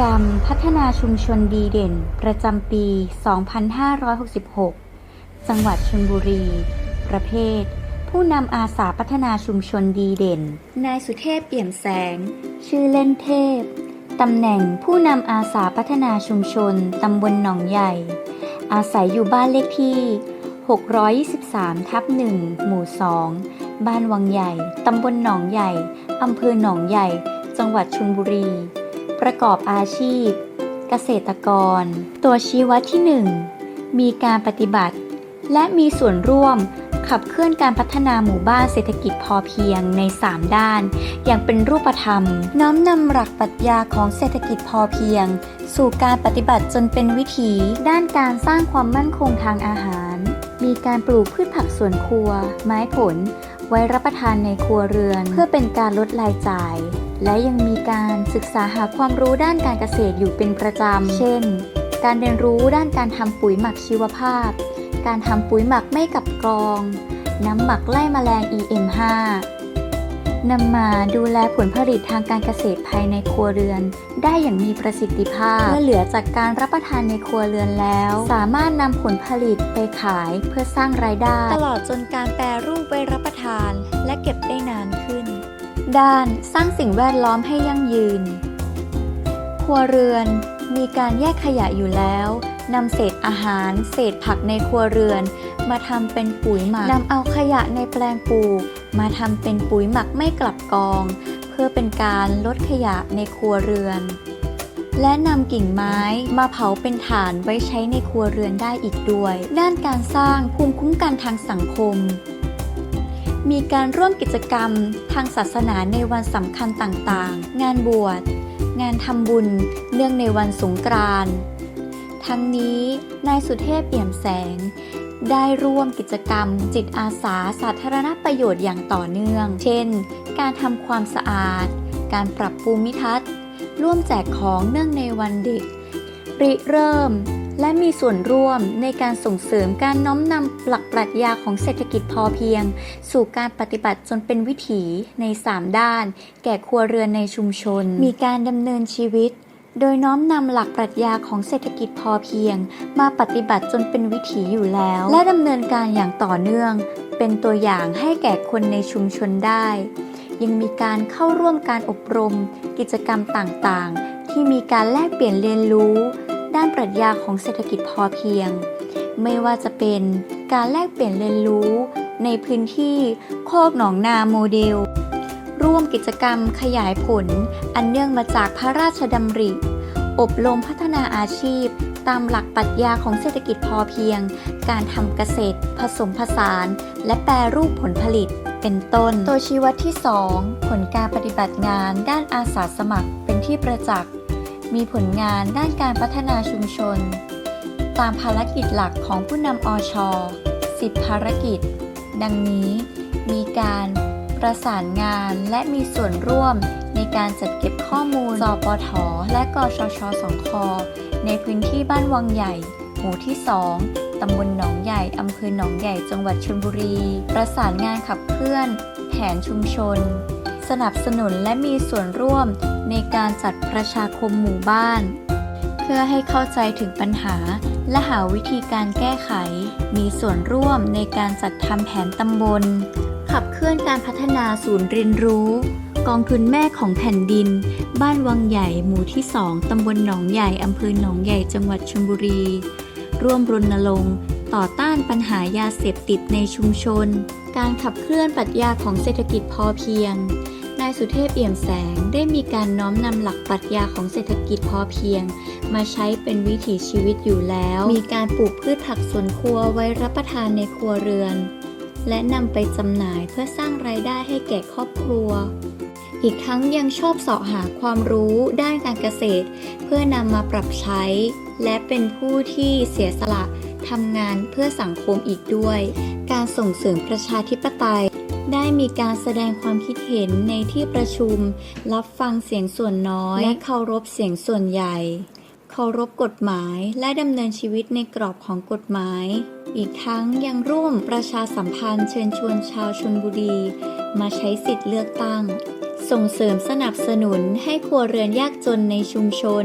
กรรมพัฒนาชุมชนดีเด่น ประจำปี 2566 จังหวัดชลบุรี ประเภท ผู้นำอาสาพัฒนาชุมชนดีเด่น นายสุเทพเปี่ยมแสง ชื่อเล่นเทพ ตำแหน่งผู้นำอาสาพัฒนาชุมชนตำบลหนองใหญ่ อาศัยอยู่บ้านเลขที่ 623 ทับ 1 หมู่ 2 บ้านวังใหญ่ ตำบลหนองใหญ่ อำเภอหนองใหญ่ จังหวัดชลบุรี ประกอบอาชีพ เกษตรกร ตัวชี้วัดที่ 1 มีการปฏิบัติ และมีส่วนร่วมขับเคลื่อนการพัฒนาหมู่บ้านเศรษฐกิจพอเพียงใน 3 ด้าน อย่างเป็นรูปธรรม น้อมนำหลักปรัชญาของเศรษฐกิจพอเพียง สู่การปฏิบัติจนเป็นวิถี ด้านการสร้างความมั่นคงทางอาหาร มีการปลูกพืชผักสวนครัว ไม้ผล ไว้รับประทานในครัวเรือน เพื่อเป็นการลดรายจ่าย และยังมีการศึกษาหาความรู้ด้านการเกษตรอยู่เป็นประจำ เช่น การเรียนรู้ด้านการทำปุ๋ยหมักชีวภาพ การทำปุ๋ยหมักไม่กับกรอง น้ำหมักไล่แมลง EM5 นำมาดูแลผลผลิตทางการเกษตรภายในครัวเรือน ได้อย่างมีประสิทธิภาพ เมื่อเหลือจากการรับประทานในครัวเรือนแล้ว สามารถนำผลผลิตไปขายเพื่อสร้างรายได้ ตลอดจนการแปรรูปไว้รับประทาน และเก็บได้นาน ด้านสร้างสิ่งแวดล้อมให้ยั่งยืน ครัวเรือนมีการแยกขยะอยู่แล้วนำเศษอาหาร เศษผักในครัวเรือน มาทำเป็นปุ๋ยหมักนำเอาขยะในแปลงปลูก มาทำเป็นปุ๋ยหมักไม่กลับกอง เพื่อเป็นการลดขยะในครัวเรือน และนำกิ่งไม้มาเผาเป็นถ่านไว้ใช้ในครัวเรือนได้อีกด้วย ด้านการสร้างภูมิคุ้มกันทางสังคม มีการร่วมกิจกรรมทางศาสนาในวันสำคัญต่างๆ งานบวช งานทำบุญ เนื่องในวันสงกรานต์ ทั้งนี้นายสุเทพเปี่ยมแสง ได้ร่วมกิจกรรม จิตอาสาสาธารณประโยชน์อย่างต่อเนื่อง เช่น การทำความสะอาด การปรับภูมิทัศน์ ร่วมแจกของเนื่องในวันเด็กริเริ่ม และมีส่วนร่วมในการส่งเสริมการน้อมนำหลักปรัชญาของเศรษฐกิจพอเพียง สู่การปฏิบัติจนเป็นวิถีใน 3 ด้าน แก่ครัวเรือนในชุมชน มีการดำเนินชีวิต โดยน้อมนำหลักปรัชญาของเศรษฐกิจพอเพียง มาปฏิบัติจนเป็นวิถีอยู่แล้ว และดำเนินการอย่างต่อเนื่อง เป็นตัวอย่างให้แก่คนในชุมชนได้ ยังมีการเข้าร่วมการอบรม กิจกรรมต่างๆ ที่มีการแลกเปลี่ยนเรียนรู้ ด้านปรัชญาของเศรษฐกิจพอเพียง ไม่ว่าจะเป็นการแลกเปลี่ยนเรียนรู้ ในพื้นที่โคกหนองนาโมเดล ร่วมกิจกรรมขยายผล อันเนื่องมาจากพระราชดำริ อบรมพัฒนาอาชีพ ตามหลักปรัชญาของเศรษฐกิจพอเพียง การทำเกษตร ผสมผสาน และแปรรูปผลผลิต เป็นต้น ตัวชี้วัดที่ 2 ผลการปฏิบัติงานด้านอาสาสมัครเป็นที่ประจักษ์ มีผลงานด้านการพัฒนาชุมชน ตามภารกิจหลักของผู้นำอช10 ภารกิจ ดังนี้มีการประสานงานและมีส่วนร่วมในการจัดเก็บข้อมูลสปทและกชชสองคในพื้นที่บ้านวังใหญ่ หมู่ที่ 2 ตำบลหนองใหญ่ อำเภอหนองใหญ่ จังหวัดชลบุรี ประสานงานขับเคลื่อน แผนชุมชน สนับสนุนและมีส่วนร่วมในการจัดประชาคมหมู่บ้าน เพื่อให้เข้าใจถึงปัญหา และหาวิธีการแก้ไข มีส่วนร่วมในการจัดทำแผนตำบล ขับเคลื่อนการพัฒนาศูนย์เรียนรู้ กองทุนแม่ของแผ่นดิน บ้านวังใหญ่หมู่ที่2ตำบลหนองใหญ่อำเภอหนองใหญ่จังหวัดชลบุรี ร่วมรณรงค์ต่อต้านปัญหายาเสพติดในชุมชน การขับเคลื่อนปรัชญาของเศรษฐกิจพอเพียง สุเทพเอี่ยมแสงได้มีการน้อมนำหลักปรัชญาของเศรษฐกิจพอเพียง มาใช้เป็นวิถีชีวิตอยู่แล้ว มีการปลูกพืชผักสวนครัวไว้รับประทานในครัวเรือน และนำไปจำหน่ายเพื่อสร้างรายได้ให้แก่ครอบครัว อีกทั้งยังชอบเสาะหาความรู้ด้านการเกษตร เพื่อนำมาปรับใช้ และเป็นผู้ที่เสียสละทำงานเพื่อสังคมอีกด้วย การส่งเสริมประชาธิปไตย ได้มีการแสดงความคิดเห็นในที่ประชุม รับฟังเสียงส่วนน้อย และเคารพเสียงส่วนใหญ่เคารพกฎหมายและดำเนินชีวิตในกรอบของกฎหมาย อีกทั้งยังร่วมประชาสัมพันธ์เชิญชวนชาวชนบุรี มาใช้สิทธิ์เลือกตั้ง ส่งเสริมสนับสนุนให้ครัวเรือนยากจนในชุมชน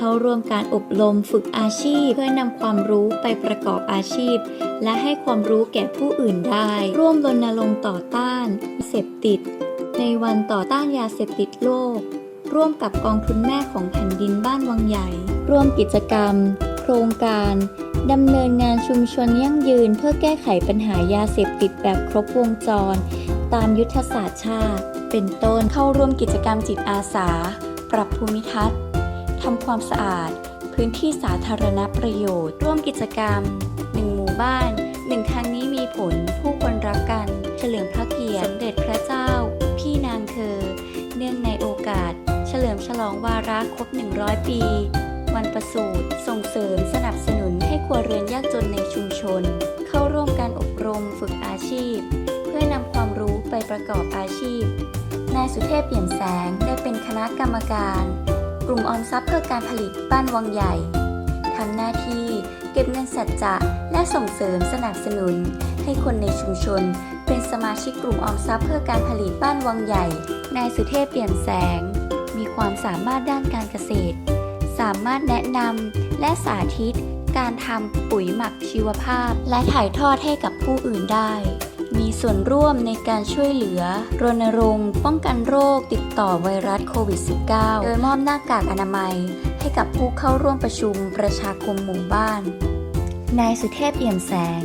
เข้าร่วมการอบรมฝึกอาชีพ เพื่อนำความรู้ไปประกอบอาชีพ และให้ความรู้แก่ผู้อื่นได้ ร่วมรณรงค์ต่อต้านยาเสพติด ในวันต่อต้านยาเสพติดโลก ร่วมกับกองทุนแม่ของแผ่นดินบ้านวังใหญ่ ร่วมกิจกรรม โครงการดำเนินงานชุมชนยั่งยืน เพื่อแก้ไขปัญหายาเสพติดแบบครบวงจร ตามยุทธศาสตร์ชาติ เป็นต้นเข้าร่วมกิจกรรมจิตอาสา ปรับภูมิทัศน์ ทำความสะอาด พื้นที่สาธารณประโยชน์ ร่วมกิจกรรม 1 หมู่บ้าน 1 ทางนี้มีผล ผู้คนรักกัน เฉลิมพระเกียรติสมเด็จพระเจ้า พี่นางเธอ เนื่องในโอกาส เฉลิมฉลองวาระครบ 100 ปี วันประสูติส่งเสริมสนับสนุนให้ครัวเรือนยากจนในชุมชน เข้าร่วมการอบรมฝึกอาชีพ เพื่อนำความรู้ไปประกอบอาชีพนายสุเทพเปี่ยมแสงได้เป็นคณะกรรมการ กลุ่มออมทรัพย์เพื่อการผลิตบ้านวังใหญ่ทำหน้าที่เก็บเงินสัจจะและส่งเสริมสนับสนุน ให้คนในชุมชน เป็นสมาชิกกลุ่มออมทรัพย์เพื่อการผลิตบ้านวังใหญ่ นายสุเทพเปลี่ยมแสง มีความสามารถด้านการเกษตร สามารถแนะนำและสาธิต การทำปุ๋ยหมักชีวภาพ และถ่ายทอดให้กับผู้อื่นได้ มีส่วนร่วมในการช่วยเหลือ รณรงค์ป้องกันโรคติดต่อไวรัสโควิด -19 โดยมอบหน้ากากอนามัย ให้กับผู้เข้าร่วมประชุมประชาคมหมู่บ้าน นายสุเทพเอี่ยมแสง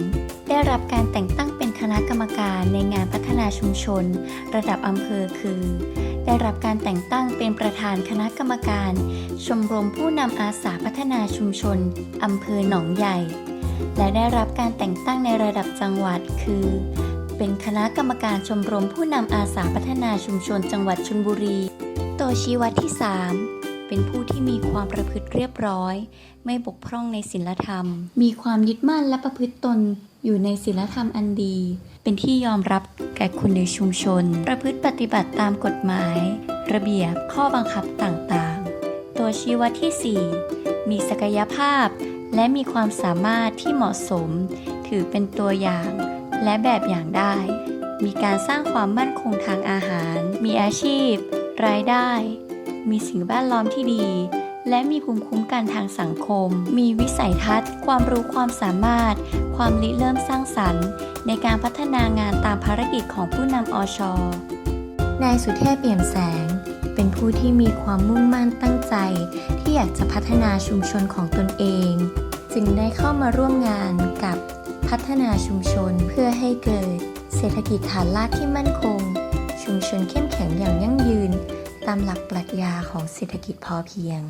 ได้รับการแต่งตั้งเป็นคณะกรรมการในงานพัฒนาชุมชน ระดับอำเภอคือ ได้รับการแต่งตั้งเป็นประธานคณะกรรมการ ชมรมผู้นำอาสาพัฒนาชุมชนอำเภอหนองใหญ่ และได้รับการแต่งตั้งในระดับจังหวัดคือ เป็นคณะกรรมการชมรมผู้นำอาสาพัฒนาชุมชนจังหวัดชลบุรี ตัวชี้วัดที่ 3 เป็นผู้ที่มีความประพฤติเรียบร้อย ไม่บกพร่องในศีลธรรม มีความยึดมั่นและประพฤติตนอยู่ในศีลธรรมอันดี เป็นที่ยอมรับแก่คนในชุมชน ประพฤติปฏิบัติตามกฎหมาย ระเบียบข้อบังคับต่างๆ ตัวชี้วัดที่ 4 มีศักยภาพ และมีความสามารถที่เหมาะสม ถือเป็นตัวอย่าง และแบบอย่างได้ มีการสร้างความมั่นคงทางอาหาร มีอาชีพ รายได้ มีสิ่งแวดล้อมที่ดี และมีภูมิคุ้มกันทางสังคม มีวิสัยทัศน์ ความรู้ความสามารถ ความริเริ่มสร้างสรรค์ ในการพัฒนางานตามภารกิจของผู้นำอชนายสุเทพเปี่ยมแสง เป็นผู้ที่มีความมุ่งมั่นตั้งใจ ที่อยากจะพัฒนาชุมชนของตนเอง จึงได้เข้ามาร่วมงานกับ พัฒนาชุมชนเพื่อให้เกิด เศรษฐกิจฐานรากที่มั่นคง ชุมชนเข้มแข็งอย่างยั่งยืน ตามหลักปรัชญาของเศรษฐกิจพอเพียง